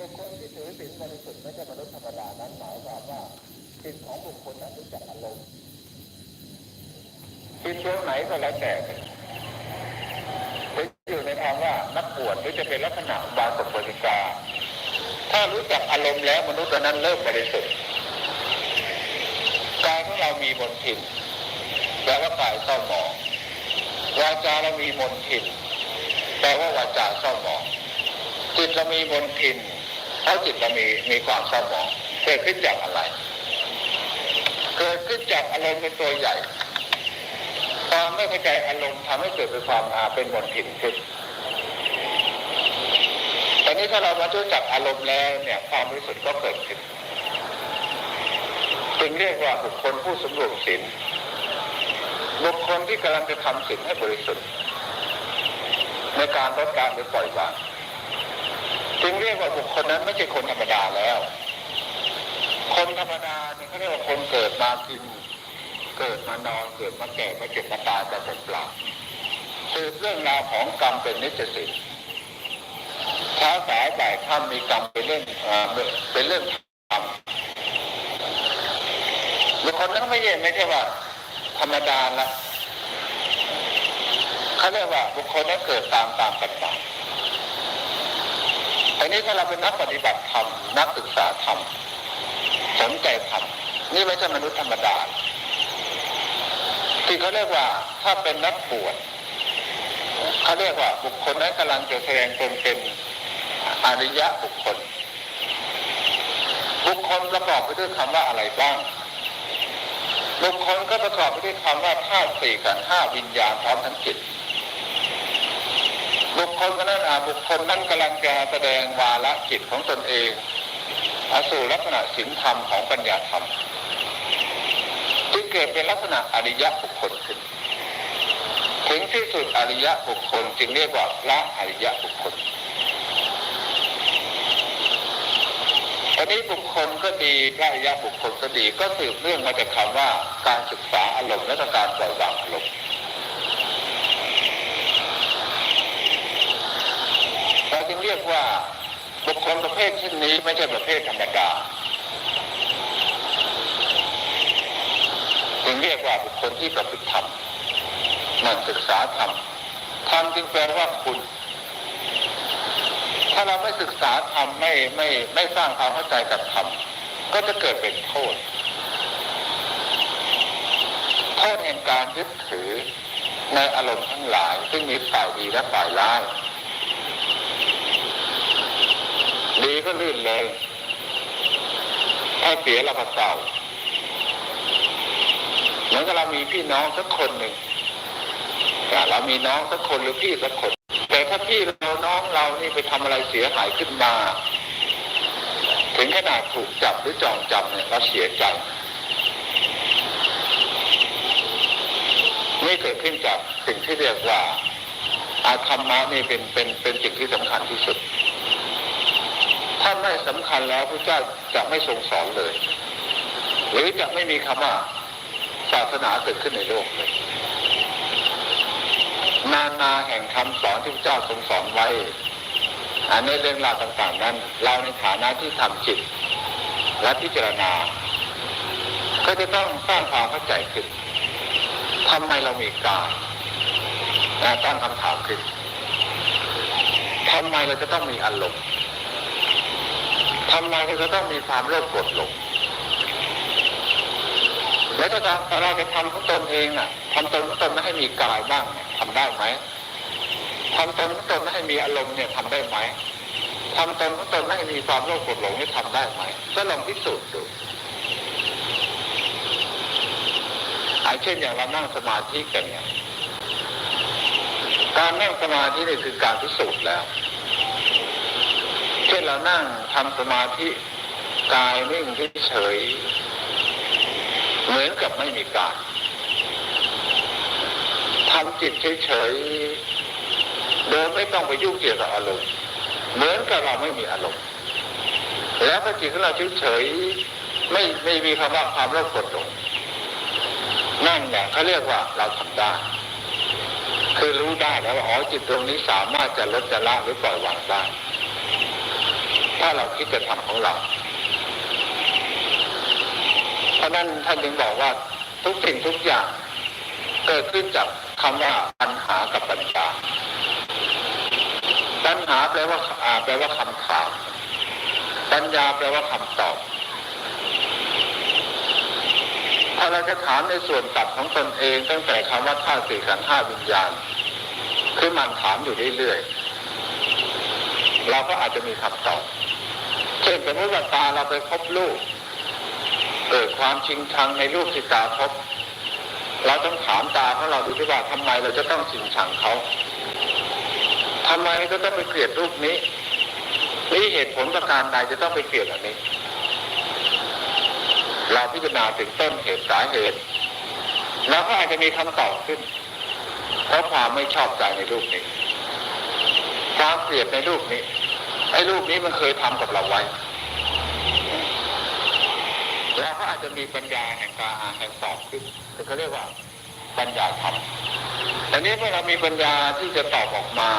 บุคคลที่ถือศีลบริสุทธิ์ไม่ใช่มนุษย์ธรรมดานั้นหมายความว่าจิตของบุคคลนั้นรู้จักอารมณ์จิตดวงไหนก็แล้วแต่อยู่ในทางว่านักบวชหรือจะเป็นลักษณะบาสบริกาถ้ารู้จักอารมณ์แล้วมนุษย์คนนั้นเริ่มบริสุทธิ์กายของเรามีมนทินแปลว่ากายเศร้าหมองวาจาเรามีมนทินแปลว่าวาจาเศร้าหมองจิตเรามีมนทิน เพราะจิตเรามีมีความเศร้าหมองเกิดขึ้นจากอะไร เกิดขึ้นจากอารมณ์เป็นตัวใหญ่ความไม่เข้าใจอารมณ์ทำให้เกิดเป็นความอาเป็นมนทินขึ้นต่นี้ถ้าเรามารู้จักอารมณ์แล้วเนี่ย ความบริสุทธิ์ก็เกิดขึ้นจึงเรียกว่าบุคคลผู้สำรวมศีลบุคคลที่กำลังจะทำศีลให้บริสุทธิ์ในการลดการหรือปล่อยวาง จึงเรียกว่าบุคคลนั้นไม่ใช่คนธรรมดาแล้ว คนธรรมดาเนี่ยเขาเรียกว่าคนเกิดมากิน เกิดมานอนเกิดมาแก่มาเจ็บมาตายแต่เปล่าสืบเรื่องราวของกรรมเป็นนิจสิทธิ์เช้าสายบ่ายค่ำมีกรรมเป็นเรื่องเป็นเรื่องกรรมบุคคลนั้นไม่ใช่ไม่ใช่ว่า ธรรมดาละเขาเรียกว่าบุคคลนั้นเกิดตามตามกันมา อันนี้ถ้าเราเป็นนักปฏิบัติธรรมนักศึกษาธรรมสนใจธรรมนี่ไม่ใช่มนุษย์ธรรมดา ที่เขาเรียกว่าถ้าเป็นนักบวชเขาเรียกว่าบุคคลนั้นกำลังจะแสดงตนเป็นอริยะบุคคล บุคคลประกอบไปด้วยคำว่าอะไรบ้างบุคคลก็ประกอบไปด้วยคำว่าธาตุสี่ขันห้าวิญญาณพร้อมทั้งจิต บุคคลนั้นอาบุคคลนั้นกำลังจะแสดงวาระจิตของตนเองอสู่ลักษณะศีลธรรมของปัญญาธรรมจึงเกิดเป็นลักษณะอริยะบุคคลขึ้นถึงที่สุดอริยะบุคคลจึงเรียกว่าพระอริยะบุคคลอันนี้บุคคลก็ดีพระอริยะบุคคลก็ดีก็สืบเรื่องมาจากคำว่าการศึกษาอารมณ์และการปล่อยวางอารมณ์เเรียกว่าบุคคลประเภทเช่นนี้ไม่ใช่ประเภทธรรมดาจึงเรียกว่าบุคคลที่ประพฤติธรรมนั่นศึกษาธรรมธรรมจึงแปลว่าคุณ ถ้าเราไม่ศึกษาธรรมไม่ไม่ไม่สร้างความเข้าใจกับธรรมก็จะเกิดเป็นโทษ โทษแห่งการยึดถือในอารมณ์ทั้งหลาย ซึ่งมีฝ่ายดีและฝ่ายร้าย ดีก็ลื่นเลยถ้าเสียเราก็เศร้าเหมือนกับเรามีพี่น้องสักคนหนึ่งแต่เรามีน้องสักคนหรือพี่สักคน แต่ถ้าพี่เราน้องเรานี่ไปทำอะไรเสียหายขึ้นมา ถึงขนาดถูกจับหรือจองจำเนี่ยเราเสียใจนี่เกิดขึ้นจากสิ่งที่เรียกว่าอาธรรมะนี่เป็นเป็นเป็นสิ่งที่สำคัญที่สุด ถ้าไม่สำคัญแล้วพระเจ้าจะไม่ทรงสอนเลย หรือจะไม่มีคำว่าศาสนาเกิดขึ้นในโลกเลยนานาแห่งคำสอนที่พระเจ้าทรงสอนไว้อันในเรื่องราวต่างๆนั้น เราในฐานะที่ทำจิต และพิจารณา ก็จะต้องสร้างความเข้าใจขึ้นทำไมเรามีกายตั้งคำถามขึ้นทำไมเราจะต้องมีอารมณ์ ทำไมเราจะต้องมีความโลภโกรธหลงแล้วถ้าเราจะทำของตนเองน่ะทำตนของตนไม่ให้มีกายบ้างเนี่ยทำได้ไหมทำตนของตนไม่ให้มีอารมณ์เนี่ยทำได้ไหมทำตนของตนไม่ให้มีความโลภโกรธหลงนี่ยทำได้ไหมก็ลองพิสูจน์ดูอาเช่นอย่างเรานั่งสมาธิกันเนี่ยการนั่งสมาธินี่คือการพิสูจน์แล้ว เช่นเรานั่งทำสมาธิกายนิ่งเฉยเหมือนกับไม่มีกายทำจิตเฉยๆโดยไม่ต้องไปยุ่งเกี่ยวกับอารมณ์เหมือนกับเราไม่มีอารมณ์แล้วถ้าจิตของเราเฉยๆไม่ไม่มีคำว่าความโลภกดลงนั่นเนี่ยเขาเรียกว่าเราทำได้ คือรู้ได้แล้วว่าอ๋อจิตตรงนี้สามารถจะลดจะละหรือปล่อยวางได้ ถ้าเราคิดจะทำของเรา เพราะนั้นท่านจึงบอกว่าทุกสิ่งทุกอย่าง เกิดขึ้นจากคำว่าปัญหากับปัญญาปัญหาแปลว่าอาแปลว่าคำถามปัญญาแปลว่าคำตอบ ถ้าเราจะถามในส่วนตัดของตนเอง ตั้งแต่คำว่าธาตุสี่ขันธ์ห้าวิญญาณ คือมันถามอยู่เรื่อยๆเราก็อาจจะมีคำตอบ เช่นสมมติว่าตาเราไปพบลูกเกิดความชิงชังในรูปที่ตาพบ เราต้องถามตาของเราดูที่ว่าทำไมเราจะต้องชิงชังเขาทำไมก็ต้องไปเกลียดรูปนี้มีเหตุผลประการใดจะต้องไปเกลียดอันนี้ เราพิจารณาถึงต้นเหตุสาเหตุ แล้วก็อาจจะมีคำตอบขึ้น เพราะความไม่ชอบใจในรูปนี้ ความเกลียดในรูปนี้ ไอ้รูปนี้มันเคยทำกับเราไว้แล้วก็อาจจะมีปัญญาแห่งการอ่าแห่งตอบขึ้นคือเขาเรียกว่าปัญญาธรรมแต่นี้เมื่อเรามีปัญญาที่จะตอบออกมา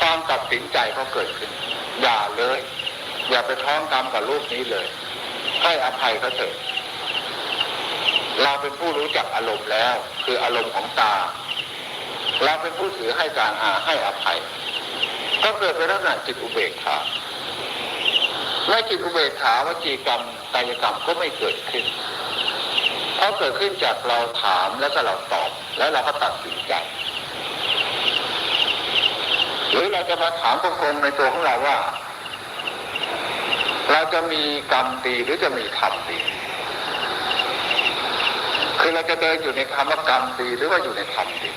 ความตัดสินใจก็เกิดขึ้น อย่าเลย อย่าไปคล้องกรรมกับรูปนี้เลย ให้อภัยเขาเถิดเราเป็นผู้รู้จักอารมณ์แล้ว คืออารมณ์ของตา เราเป็นผู้ถือให้การอาให้อภัย ก็เกิดเป็นลักษณะจิตอุเบกขาเมื่อจิตอุเบกขาวจีกรรมกายกรรมก็ไม่เกิดขึ้นเพราะเกิดขึ้นจากเราถามแล้วก็เราตอบ แล้วเราก็ตัดสินใจหรือเราจะมาถามตรงๆในตัวของเราว่า เราจะมีกรรมดีหรือจะมีธรรมดี คือเราจะเดินอยู่ในคำว่ากรรมดีหรือว่าอยู่ในธรรมดี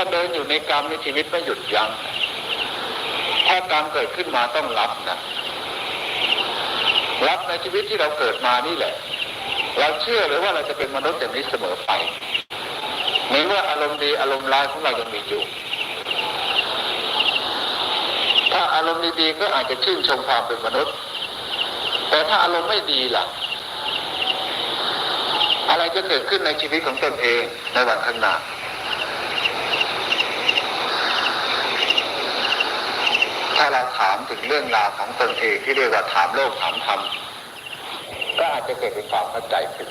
ถ้าเดินอยู่ในกรรมในชีวิตไม่หยุดยัง้งถ้ากรรมเกิดขึ้นมาต้องรับนะรับในชีวิตที่เราเกิดมานี่แหละ เราเชื่อหรือว่าเราจะเป็นมนุษย์อย่างนี้เสมอไปในเมื่ออารมณ์ดีอารมณ์ร้ายของเรายังมีอยู่ ถ้าอารมณ์ดีๆก็อาจจะชื่นชมความเป็นมนุษย์ แต่ถ้าอารมณ์ไม่ดีล่ะ อะไรจะเกิดขึ้นในชีวิตของตนเองในวันข้างหน้า ถ้าเราถามถึงเรื่องราวของตนเองที่เรียกว่าถามโลกถามธรรมก็อาจจะเกิดเป็นความเข้าใจผิด